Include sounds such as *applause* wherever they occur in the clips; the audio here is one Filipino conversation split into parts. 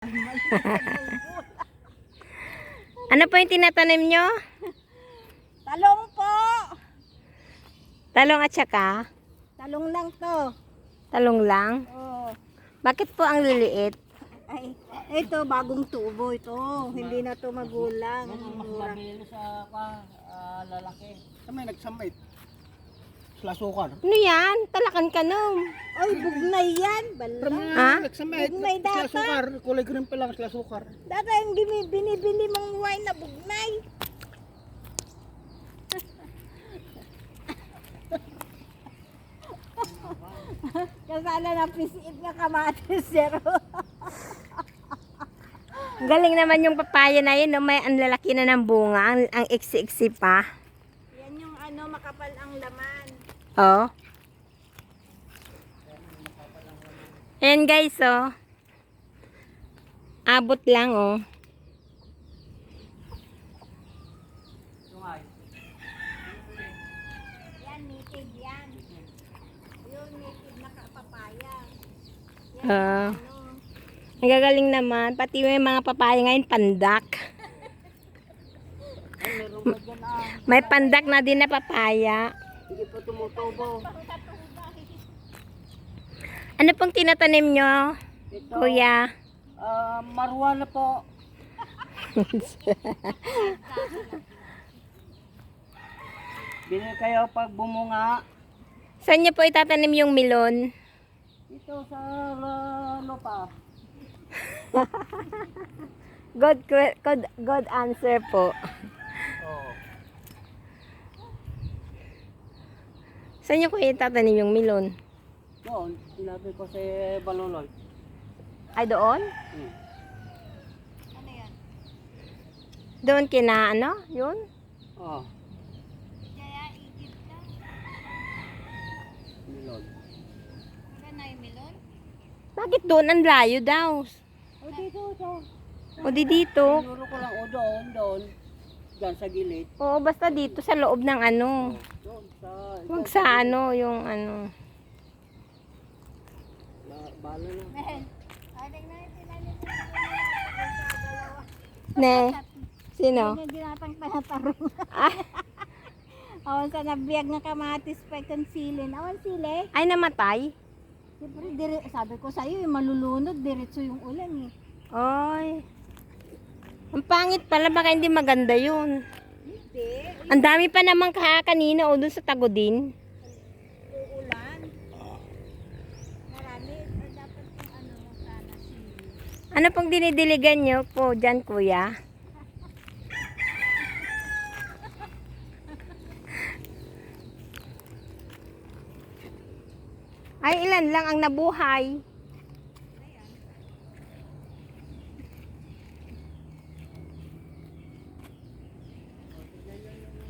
*laughs* Ano po yung tinatanim nyo? Talong po! Talong at saka? Talong lang to. Talong lang? Oh. Bakit po ang liliit? Ay, ito bagong tubo ito. Hindi na to magulang. Mura. sa uh, lalaki. Kami nagsamit. Sila sukar. Ano yan? Talakan ka nung. Ay, bugnay yan. Bala. Ha? Nagsamit. Bugnay data. sukar. Kulay green pa lang sila sukar. Dati yung bini- binibili mong wine na bugnay. *laughs* Kasala na pisiit nga kamatis, zero. Galing naman yung papaya na yun. No? May ang lalaki na ng bunga. Ang, ang iksi-iksi pa. Yan yung ano, makapal ang laman. Oh. Ayan guys, oh. Abot lang, oh. Ah. ano. Ang gagaling naman. Pati yung mga papaya ngayon, pandak. *laughs* May pandak na din na papaya. Hindi pa tumutubo. Ano pong tinatanim nyo, Ito, kuya? ah, marwana po. Bili kayo pag bumunga. Saan nyo po itatanim yung milon? Ito sa uh, lupa. *laughs* Good, good, good answer po. Oh. Saan nyo po itatanim yung milon? Doon, sinabi ko si Baloloy. Ay, doon? Hmm. Ano yan? Doon kina, ano? Yun? Oh, Kaya ikit ka. milon. Wala na yung melon? Bakit doon? Ang layo daw. O dito, ito. O di dito. Tinuro ko lang, o doon, doon. Diyan sa gilid. Oo, basta dito sa loob ng ano. Sa... Huwag sa ano, yung ano. La- Bala na. Ne? Sino? Ginatang panatarong. Ah, *laughs* Awan sa nabiyag nga kamatis pa ikang silin. Awan sile. ay, namatay? Siyempre, dire, sabi ko sa'yo, yung malulunod, diretso yung ulan eh. Ay. Ang pangit pala, baka hindi maganda yun. Ang dami pa naman kaha kanina o dun sa tagodin. uulan. Marami, dapat yung ano, sana sili. Ano pong dinidiligan nyo po dyan, kuya? Ay, ilan lang ang nabuhay.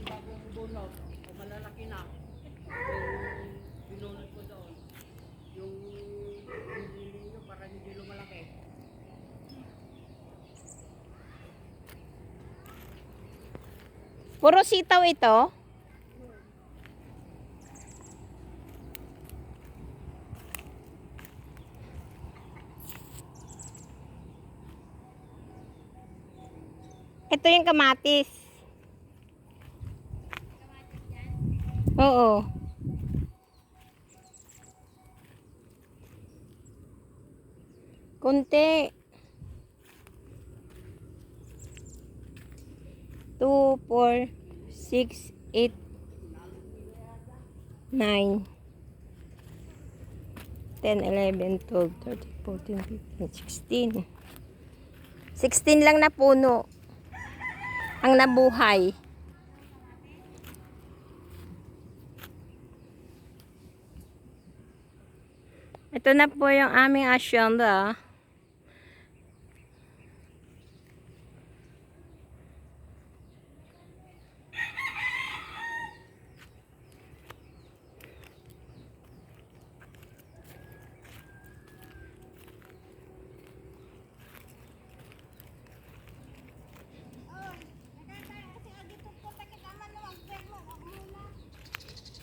Bagong bunot, o malalaki na. Yung binunot ko doon. Yung binili nyo para hindi lumalaki. Puro sitaw ito. Ito yung kamatis. Oo. Kunti. Two, four, six, eight, nine, ten, eleven, twelve, thirteen, fourteen, fifteen, sixteen. Sixteen lang na puno ang nabuhay. Ito na po yung aming asyenda.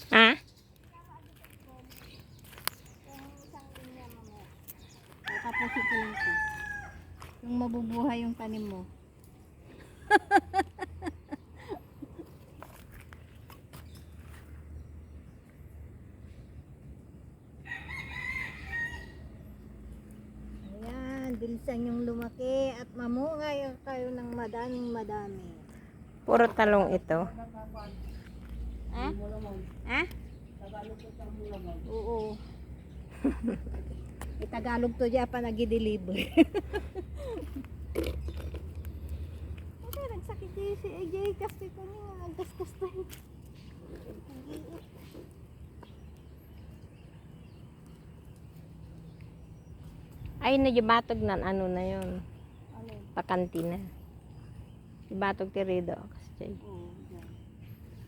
Ha? Tatapusin ko lang ito. Kung mabubuhay yung tanim mo. Ayan, bilisan yung lumaki at mamungay kayo ng madaming madami. Puro talong ito. Ha? Ha? Oo. *laughs* Itagalog to dyan pa nag-deliver. *laughs* Nagsakit din si AJ kasi ko niya. Gasgas tayo. Ay, nagibatog na ano na yun. Ano? Pakanti na. Ibatog tirido. Kasi Oo.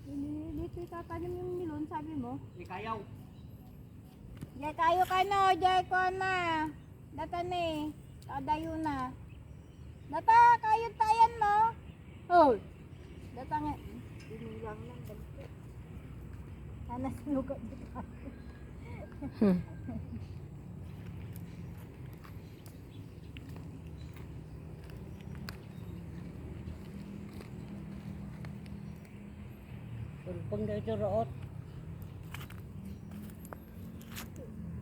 Hindi, dito itatanim yung milon, sabi mo. Di kayaw. Jay kayo ka no, jay ko na. Data ni, kadayo na. Data, kayod tayan mo. Oh. Data nga. Binulang lang. dali. Sana sinugot dito. Hmm. Pag dito root.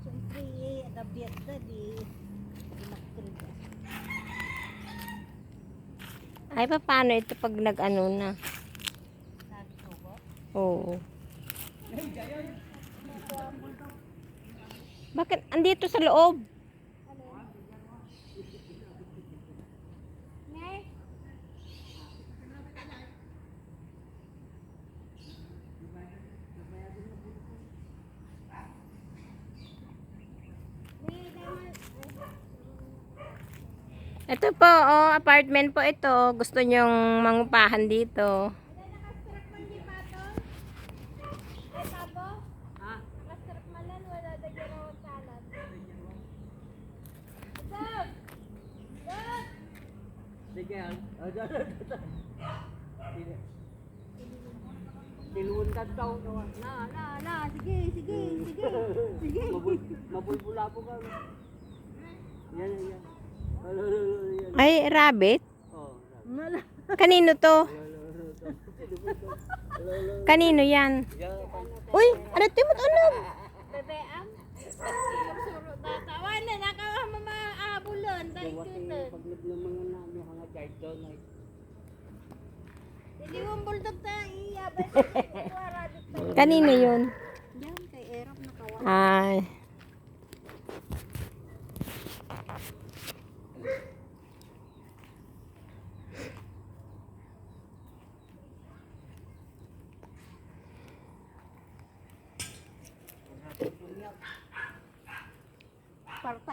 Siyempre, eh, nabiyat na di. Ay, pa paano ito pag nag-ano na? Oo. Bakit? Andito sa loob. Ne? Ito po, oh, apartment po ito. Gusto nyong mangupahan dito. Ha? Sige. ah. Sige. Tiluan ka daw. Na, na, na. Sige, sige, sige. Sige. Mabul mabulbula po ka. Yan, yan, Ay, rabbit? Kanino to? Kanino yan? Uy, ano timot ano? Bebe, am. Suro data. Wala, nakawama maabulon. Dahil ito. pag naglamangan na nga child doon ay Hindi yung bulldog na *laughs* dito. Kanino yun? Yan, kay Erap nakawa. Ay.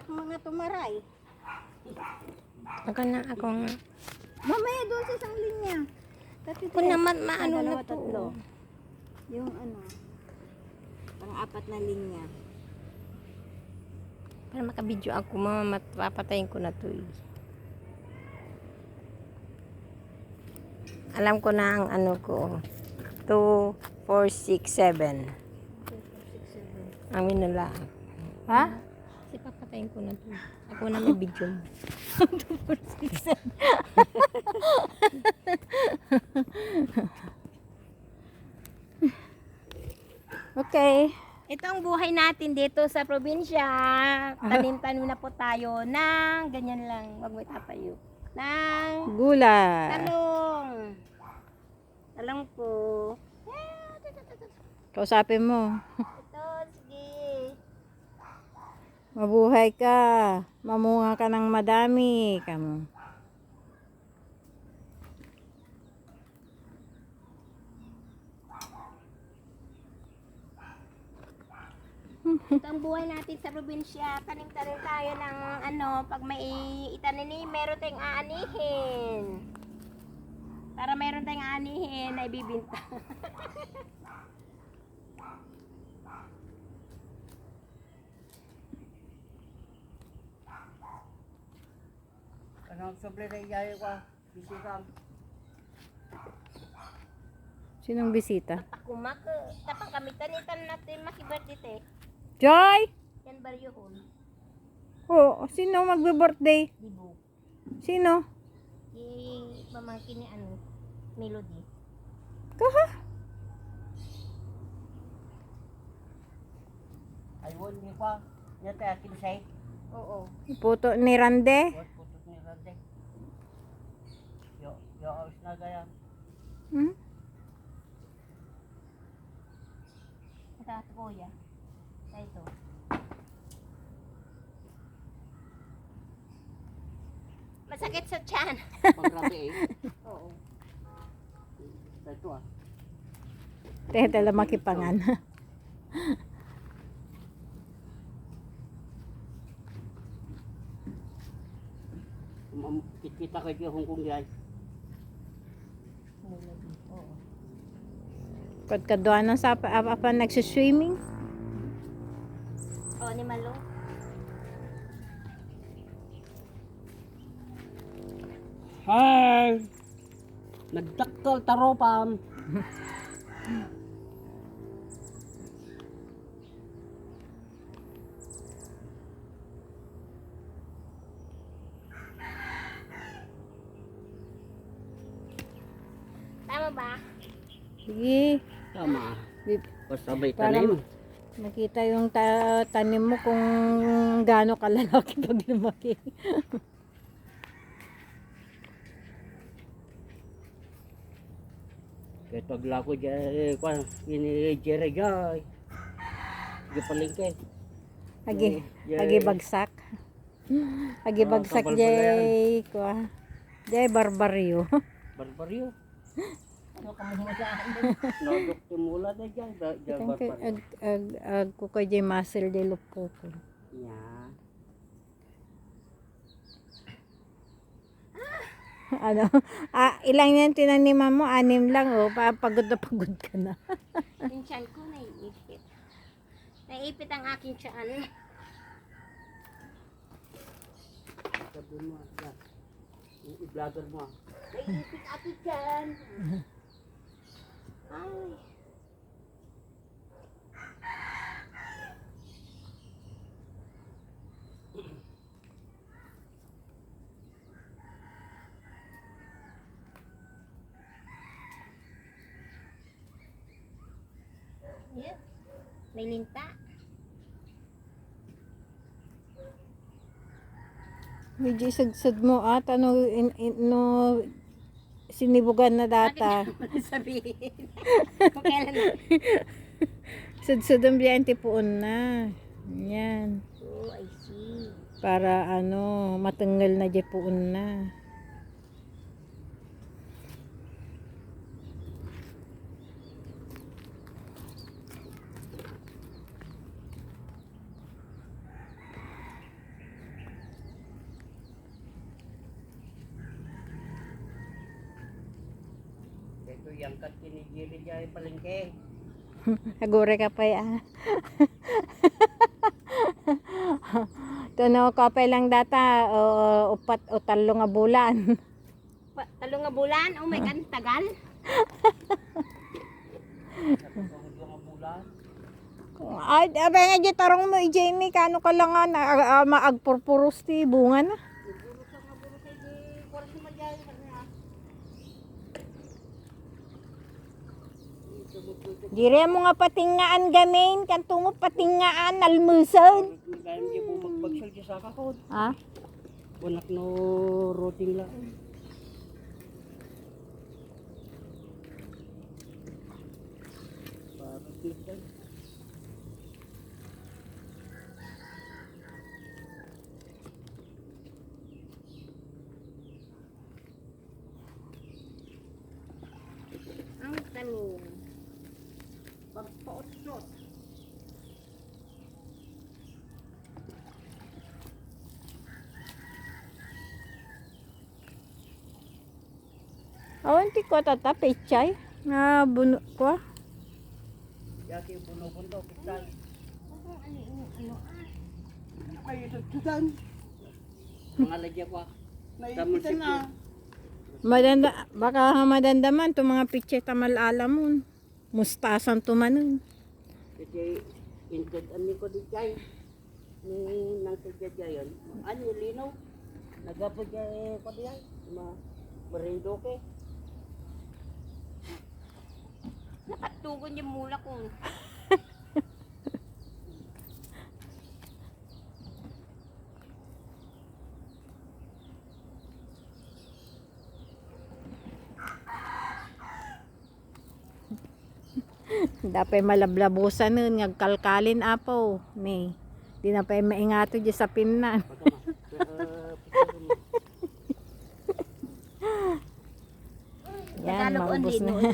Mga tumaray. Ako na, ako nga. Mamaya doon sa isang linya. Kasi Ako naman, maano na to. Yung ano, pang-apat na linya. Para makabidyo ako, mama, mapapatayin ko na to eh. Alam ko na ang ano ko. 2, 4, 6, 7. Ang minula. Ha? Kasi papatayin ko na to. Ako na may video mo. *laughs* Okay. Ito ang buhay natin dito sa probinsya. Tanim-tanim na po tayo ng ganyan lang. Wag mo itatayo. Ng Gula. talong. Talong po. Kausapin mo. *laughs* Mabuhay ka. Mamunga ka ng madami. Kamo. Ito ang buhay natin sa probinsya. Tanim-tanim tayo ng ano, pag may itanim, meron tayong aanihin. Para meron tayong aanihin na ibibinta. *laughs* kanang sobre na iyayo ka. Bisita. Sinong bisita? Ako mak, tapang kami tanitan natin makibirthday. Joy! Yan baryo hon. Oh, sino magbe-birthday? Dibo. Sino? Yung pamangkin ni ano, Melody. Kaha? Ayun, di pa. Niya tayo kinsay. Oo. Puto ni Rande. Buat putot ni Rande. Yo, yo awis na gaya. Hmm? Ito, kuya. Ito. Masakit sa tiyan. *laughs* Pagrabe eh. *laughs* Oo. Ito ah. Tete lang makipangan. Kita ko yung Hong Kong yan. Melody. Oo. Pagkaduan ng sa apa, apa nagsiswimming. Oo, ni Malo. Hi! Nagdaktal taropam. Tama ba? Sige. Tama. Pasabay tanim. Makita yung ta- tanim mo kung gaano kalalaki *laughs* pag lumaki. Kaya tagla ko dyan, eh, kwan, ini Jerry Joy. Di palengke. Agi, Yay. agi bagsak. Agi Ah, bagsak jay kwa. Jay barbaryo. *laughs* Barbaryo. Nagok tumula na dyan. barbaryo. ag ag ag ko kay jay muscle de lupo ko. Yan. *laughs* ano? Ah, ilang yan tinaniman mo? Anim lang oh. Pa pagod na pagod ka na. *laughs* Yung tiyan ko naiipit. Naiipit ang aking tiyan. Sabi mo, i-vlogger mo. ah. Naiipit aking tiyan. *laughs* Ay. Yeah. May linta. Medyo sagsad mo at ano in, in, no sinibugan na data. Bakit sabihin? Kung kailan na. *laughs* Sudsud ang biyan tipuon na. Yan. Oh, I see. Para ano, matanggal na di puon na. Yung kat kini Jerry Joy palengke. Agure ka pa ya. *laughs* Ito no, kapay lang data, o, upat o talo nga bulan. Pa, talo nga bulan? Oh my God, tagal. Ay, abay nga di tarong mo, Jamie, kano ka lang nga, na, uh, maagpurpuros ti bunga na. Siguro sa mga buro kay di, kung sumadyan ka na. Dire mo nga patingaan gamin, kanto mo patingaan, almusan. Kaya hindi po magbagsal dyan sa kakod. Ha? Unak no routing lang. Ang tanim. Pagpaot-ot. Awan ti ko tata, pechay. Na buno ko. Yaki. Ano, ano, ano, ah. Ay, ito tutan. Mga lagya ko. Nakikita na. Madanda, baka madandaman to mga pichay tamalala mo. Mustasan tumanon. Kasi inted ani ko di kay ni nang sadya yan. Ano linaw? Nagapod ka eh, pati yan. Ma, marindo ke. Nakatugon yung mula ko. Dapat malablabusan nun, ngagkalkalin apo. Ni, di na pa maingato dyan sa pinan. Yan, maubos na. Di.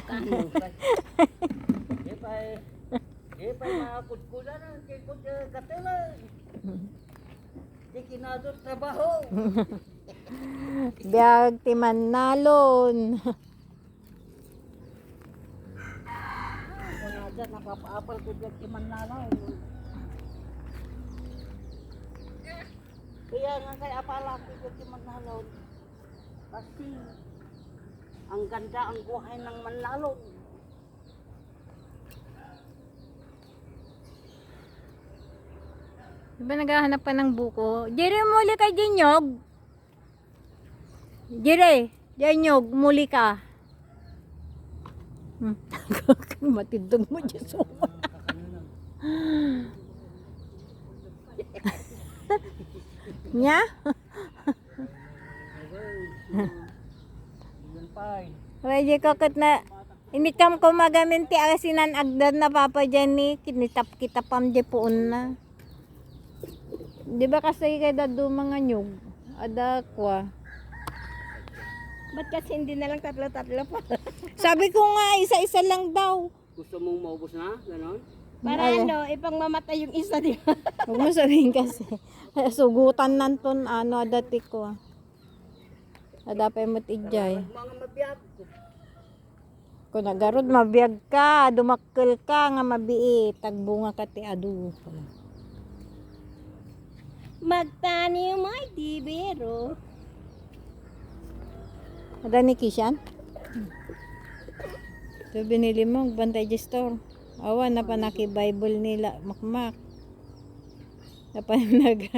Di eh, makakudkulan na. Kaya kod eh, katila. Di kinadot trabaho. Biyag timan nalon. Wala dyan, nakapaapal ko dyan kiman na lang. Kaya nga kay apala ko dyan kiman na lang. Kasi ang ganda ang buhay ng manlalon. Di ba naghahanap pa ng buko? Jerry, muli ka dyan, Nyog. Jerry, dyan, Nyog, muli ka. Hmm. *laughs* Matindog mo dyan, so. Nya? Ko kat na Inikam ko magaminti asinan agdan na papa dyan ni kinitap kita pam di puon na. Di ba kasi kay dadu mga nyug? Ada kwa. Ba't kasi hindi na lang tatlo-tatlo pa? *laughs* Sabi ko nga isa-isa lang daw. Gusto mong maubos na? Ganon? Para Ay. ano, ipang mamatay yung isa, di ba? *laughs* Huwag mo sabihin kasi. *laughs* Sugutan nanton ano dati ko. Ada pa mo tijay. Mga mabiyag. Kung nagarod mabiyag ka, dumakkel ka nga mabii, tagbunga ka ti adu. Magtani mo ay di biro. Ada ni Kishan? Ito binili mo, bantay store. Awa na pa naki Bible nila, makmak. Na pa nag... *laughs*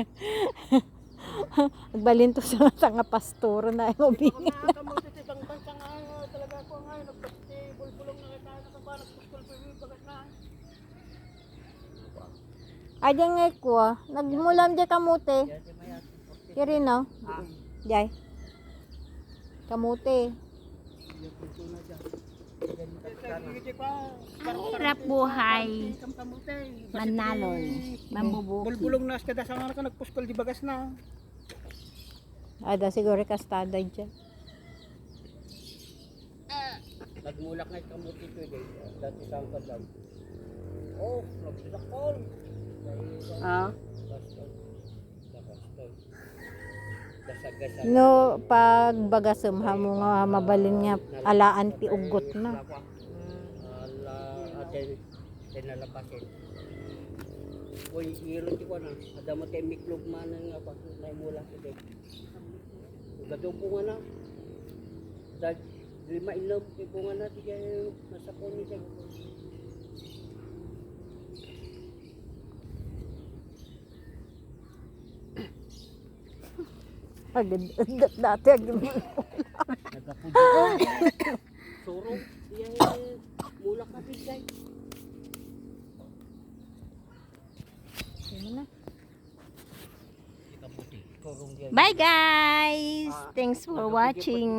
Nagbalin to sa mga nga pastor na yung ubing. Mga kamuti sa ibang bansa nga talaga ako nga nagpasti bulbulong na na. Aja nga ko ah. Nagmulam di kamote. Kiri no? Ah, Jay. Kamote. na dyan. Ang hirap buhay. Manalon. Mambubuki. Bulbulong na kada sa ka nagpuskol di bagas na. Ada siguro kastada dyan. Nagmulak nga kamuti ko eh. Dati sa lang. Oh, nagsakol. Ah. No, pag bagasam mo nga mabalin nga alaan ti ugot na. Tinalapasin. Uy, iron ti ko na. Ada mo tayo miklog man nga pa. Naimula ko din. Gadong po nga na. Dahil mainom, di po nga na. Di kayo nasa po ni siya. Agad, dati agad. Nagkapudo ko. Surong. Di ay mulak na bigay. Ano na? Bye guys! Thanks for watching.